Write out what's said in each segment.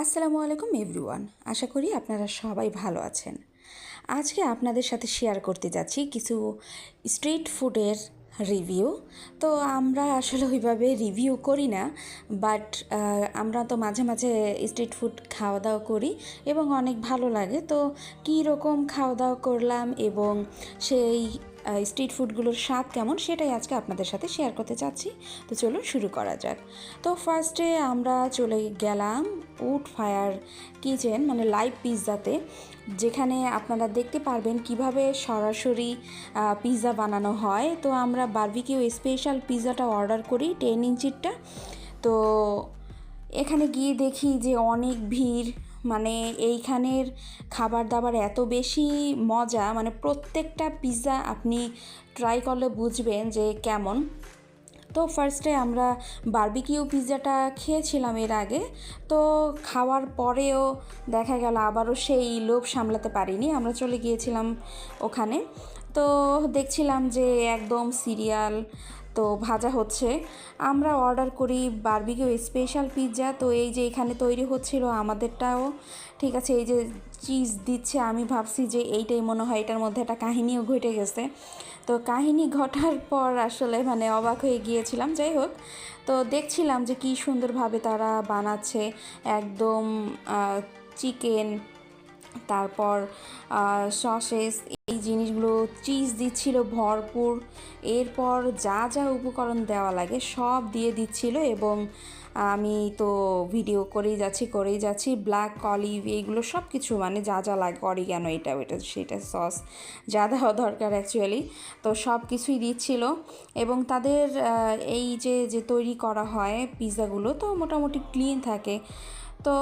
আসসালামু আলাইকুম এভরিওয়ান আশা করি আপনারা সবাই ভালো আছেন। আজকে আপনাদের সাথে শেয়ার করতে যাচ্ছি কিছু স্ট্রিট ফুডের রিভিউ তো আমরা আসলে ওইভাবে রিভিউ করি না বাট আমরা তো মাঝে মাঝে স্ট্রিট ফুড খাওয়া দাওয়া করি এবং অনেক ভালো লাগে। তো কী রকম খাওয়া দাওয়া করলাম এবং সেই স্ট্রিট ফুডগুলোর স্বাদ কেমন সেটাই আজকে আপনাদের সাথে শেয়ার করতে চাচ্ছি। তো চলুন শুরু করা যাক। তো ফার্স্টে আমরা চলে গেলাম উড ফায়ার কিচেন মানে লাইভ পিৎজাতে যেখানে আপনারা দেখতে পারবেন কীভাবে সরাসরি পিৎজা বানানো হয়। তো আমরা বার্বিকিউ স্পেশাল পিৎজাটা অর্ডার করি টেন ইঞ্চিরটা। তো এখানে গিয়ে দেখি যে অনেক ভিড় মানে এইখানের খাবার দাবার এত বেশি মজা মানে প্রত্যেকটা পিৎজা আপনি ট্রাই করলে বুঝবেন যে কেমন। তো ফার্স্টে আমরা বার্বিকিউ পিৎজাটা খেয়েছিলাম এর আগে। তো খাওয়ার পরেও দেখা গেল আবারও সেই লোভ সামলাতে পারিনি। আমরা চলে গিয়েছিলাম ওখানে। তো দেখছিলাম যে একদম সিরিয়াল তো ভাজা হচ্ছে। আমরা অর্ডার করি বার্বিকিউ স্পেশাল পিৎজা। তো এই যে এখানে তৈরি হচ্ছিল আমাদেরটাও। ঠিক আছে, এই যে চিজ দিচ্ছে, আমি ভাবছি যে এইটাই মনে হয় এটার মধ্যে একটা কাহিনীও ঘটে গেছে। তো কাহিনী ঘটার পর আসলে মানে অবাক হয়ে গিয়েছিলাম। যাই হোক, তো দেখছিলাম যে কী সুন্দরভাবে তারা বানাচ্ছে। একদম চিকেন তারপর সসেস এই জিনিসগুলো চিজ দিচ্ছিল ভরপুর। এরপর যা যা উপকরণ দেওয়া লাগে সব দিয়ে দিচ্ছিল এবং আমি তো ভিডিও করেই যাচ্ছি করেই যাচ্ছি। ব্ল্যাক অলিভ এইগুলো সব কিছু মানে যা যা লাগে অরিগ্যানো এটা, ওইটা, সেটা সস যা দেওয়া দরকার অ্যাকচুয়ালি তো সব কিছুই দিচ্ছিল এবং তাদের এই যে যে তৈরি করা হয় পিৎজাগুলো তো মোটামুটি ক্লিন থাকে। তো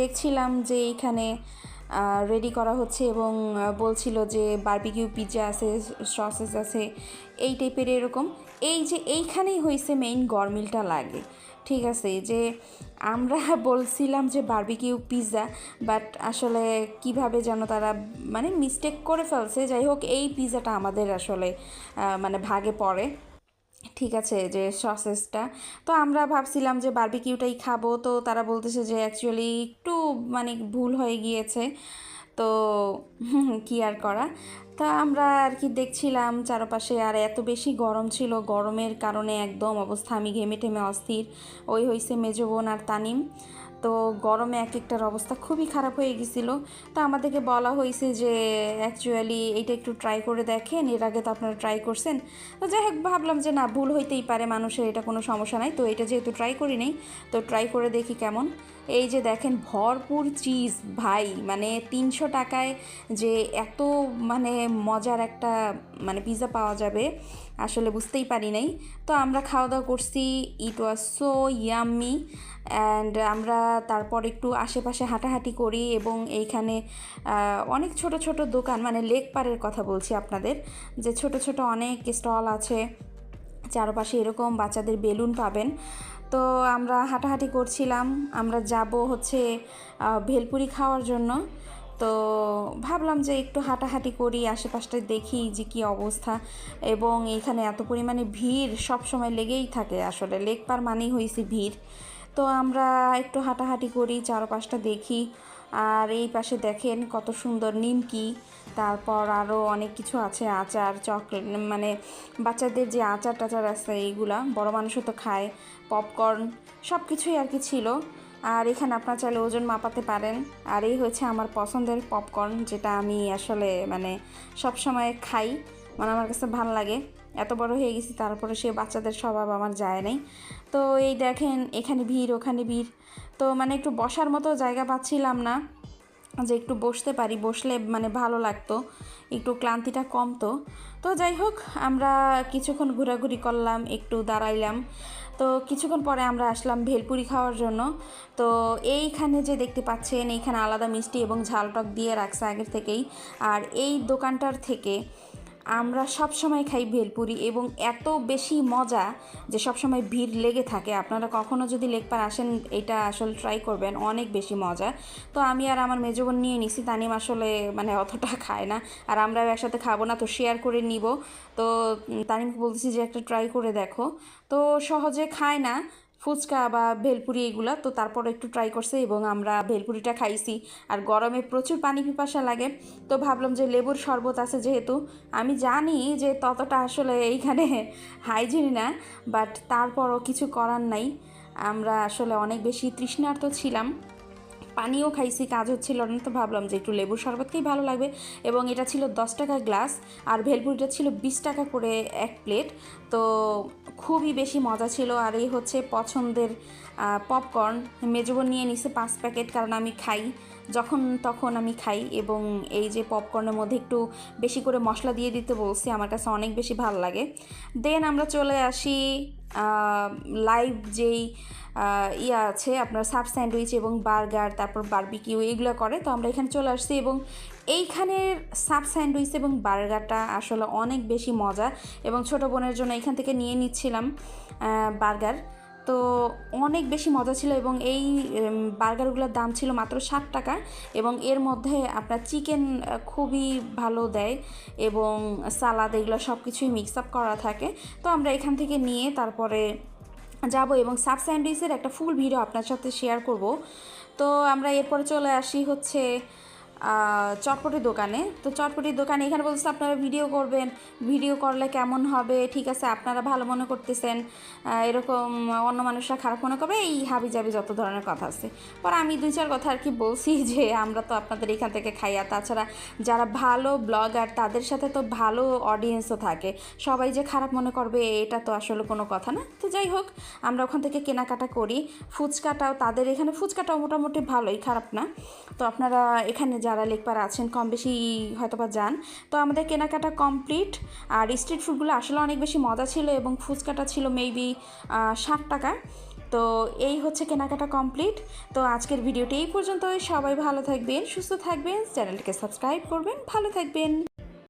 দেখছিলাম যে এইখানে রেডি করা হচ্ছে এবং বলছিল যে বার্বিকিউ পিৎজা আছে সসেস আছে, এই টাইপের এরকম। এই যে এইখানেই হয়েছে মেইন গরমিলটা লাগে। ঠিক আছে, যে আমরা বলছিলাম যে বার্বিকিউ পিৎজা বাট আসলে কীভাবে যেন তারা মানে মিস্টেক করে ফেলছে। যাই হোক, এই পিৎজাটা আমাদের আসলে মানে ভাগে পড়ে। ঠিক আছে যে সসেসটা। তো আমরা ভাবছিলাম যে বার্বিকিউটাই খাব। তো তারা বলতেছে যে অ্যাকচুয়ালি একটু মানে ভুল হয়ে গিয়েছে। তো কি আর করা? তা আমরা আর কি দেখছিলাম চারপাশে আর এত বেশি গরম ছিল। গরমের কারণে একদম অবস্থা আমি ঘেমে টেমে অস্থির। ওই হয়েছে মেজবোন আর তানিম। তো গরমে এক একটার অবস্থা খুবই খারাপ হয়ে গেছিল। তো আমাদেরকে বলা হয়েছে যে অ্যাকচুয়ালি এইটা একটু ট্রাই করে দেখেন, এর আগে তো আপনারা ট্রাই করছেন। তো যাই হোক, ভাবলাম যে না, ভুল হইতেই পারে মানুষের, এটা কোনো সমস্যা নাই। তো এটা যেহেতু ট্রাই করি নেই তো ট্রাই করে দেখি কেমন। এই যে দেখেন, ভরপুর চিজ ভাই। মানে তিনশো টাকায় যে এত মানে মজার একটা মানে পিৎজা পাওয়া যাবে, আসলে বুঝতেই পারি নাই। তো আমরা খাওয়া দাওয়া করছি। It was so yummy and আমরা তারপর একটু আশেপাশে হাঁটাহাঁটি করি এবং এইখানে অনেক ছোট ছোট দোকান মানে লেক পারের কথা বলছি আপনাদের, যে ছোট ছোট অনেক স্টল আছে। চারপাশে এরকম বাচ্চাদের বেলুন পাবেন। তো আমরা হাঁটাহাঁটি করছিলাম। আমরা যাব হচ্ছে ভেলপুরি খাওয়ার জন্য। তো ভাবলাম যে একটু হাঁটাহাঁটি করি, আশেপাশটা দেখি যে কী অবস্থা। এবং এখানে এত পরিমাণে ভিড় সব সময় লেগেই থাকে। আসলে লেগ পার মানেই হয়েছে ভিড়। তো আমরা একটু হাঁটাহাঁটি করি, চারপাশটা দেখি। আর এই পাশে দেখেন কত সুন্দর নিমকি, তারপর আরও অনেক কিছু আছে, আচার, চকলেট মানে বাচ্চাদের যে আচার টাচার আছে এইগুলা, বড় মানুষও তো খায়, পপকর্ন সব কিছুই আর কি ছিল। আর এখানে আপনার চাইলে ওজন মাপাতে পারেন। আর এই হচ্ছে আমার পছন্দের পপকর্ন, যেটা আমি আসলে মানে সব সময় খাই মানে আমার কাছে ভালো লাগে। এত বড় হয়ে গেছি, তারপরে সে বাচ্চাদের স্বভাব আমার যায় নাই। তো এই দেখেন, এখানে ভিড়, ওখানে ভিড়। তো মানে একটু বসার মতো জায়গা পাচ্ছিলাম না, যে একটু বসতে পারি, বসলে মানে ভালো লাগতো, একটু ক্লান্তিটা কমতো। তো যাই হোক, আমরা কিছুক্ষণ ঘোরাঘুরি করলাম, একটু দাঁড়াইলাম। তো কিছুক্ষণ পরে আমরা আসলাম ভেলপুরি খাওয়ার জন্য। তো এইখানে যে দেখতে পাচ্ছেন, এইখানে আলাদা মিষ্টি এবং ঝালটক দিয়ে রাখছে আগের থেকেই। আর এই দোকানটার থেকে আমরা সব সময় খাই ভেলপুরি এবং এত বেশি মজা যে সব সময় ভিড় লেগে থাকে। আপনারা কখনও যদি লেকপার আসেন, এটা আসলে ট্রাই করবেন, অনেক বেশি মজা। তো আমি আর আমার মেজবোন নিয়ে নিছি, তানিম আসলে মানে অতটা খায় না। আর আমরাও একসাথে খাব না, তো শেয়ার করে নিব। তো তানিমকে বলতেছি যে একটা ট্রাই করে দেখো। তো সহজে খায় না ফুচকা বা ভেলপুরি এগুলো, তো তারপর একটু ট্রাই করছে এবং আমরা ভেলপুরিটা খাইছি। আর গরমে প্রচুর পানি পিপাসা লাগে, তো ভাবলাম যে লেবুর শরবত আছে যেহেতু, আমি জানি যে ততটা আসলে এইখানে হাইজিন না বাট তারপরও কিছু করার নাই। আমরা আসলে অনেক বেশি তৃষ্ণার্ত ছিলাম। পানিও খাইছি, কাজ হচ্ছিল না, তো ভাবলাম যে একটু লেবুর শরবতকেই ভালো লাগবে। এবং এটা ছিল দশ টাকা গ্লাস, আর ভেলপুরিটা ছিল বিশ টাকা করে এক প্লেট। তো খুবই বেশি মজা ছিল, আর এই হচ্ছে পছন্দের পপকর্ন মেজবন নিয়ে নিছে পাঁচ প্যাকেট, কারণ আমি খাই। যখন তখন আমি খাই এবং এই যে পপকর্নের মধ্যে একটু বেশি করে মশলা দিয়ে দিতে বলছি, আমার কাছে অনেক বেশি ভালো লাগে। দেন আমরা চলে আসি লাইভ যেই ইয়া আছে আপনার সাব স্যান্ডউইচ এবং বার্গার, তারপর বারবিকিউ এগুলো করে। তো আমরা এখানে চলে আসছি এবং এইখানের সাব স্যান্ডউইচ এবং বার্গারটা আসলে অনেক বেশি মজা এবং ছোট বোনের জন্য এখান থেকে নিয়ে নিচ্ছিলাম বার্গার। তো অনেক বেশি মজা ছিল এবং এই বার্গারগুলোর দাম ছিল মাত্র ষাট টাকা এবং এর মধ্যে আপনার চিকেন খুবই ভালো দেয় এবং সালাদ এগুলো সব কিছুই মিক্স আপ করা থাকে। তো আমরা এখান থেকে নিয়ে তারপরে যাব এবং সাব স্যান্ডউইচের একটা ফুল ভিডিও আপনার সাথে শেয়ার করব। তো আমরা এরপরে চলে আসি হচ্ছে আহ, চটপটির দোকানে। তো চটপটির দোকানে এখানে বলছে আপনারা ভিডিও করবেন। ভিডিও করলে কেমন হবে? ঠিক আছে আপনারা ভালো মনে করতেছেন। এরকম অন্য মানুষরা খারাপ মনে করবে। এই হাবি জাবি যত ধরনের কথা আছে। পর আমি দুই চার কথা আর কি বলছি যে আমরা তো আপনাদের এখান থেকে খাই আর তাছাড়া যারা ভালো ব্লগার তাদের সাথে তো ভালো অডিয়েন্সও থাকে। সবাই যে খারাপ মনে করবে এটা তো আসলে কোনো কথা না। তো যাই হোক আমরা ওখান থেকে কেনাকাটা করি। ফুচকাটাও তাদের এখানে ফুচকাটাও মোটামুটি ভালোই খারাপ না। তো আপনারা এখানে যারা লেখপার আছেন, কম বেশি হয়তো বা যান। তো আমাদের কেনাকাটা কমপ্লিট। আর স্ট্রিট ফুডগুলো আসলে অনেক বেশি মজা ছিল এবং ফুচকাটা ছিল মেবি ষাট টাকা তো এই হচ্ছে কেনাকাটা কমপ্লিট। তো আজকের ভিডিওটি এই পর্যন্ত সবাই ভালো থাকবেন, সুস্থ থাকবেন। চ্যানেলটিকে সাবস্ক্রাইব করবেন। ভালো থাকবেন।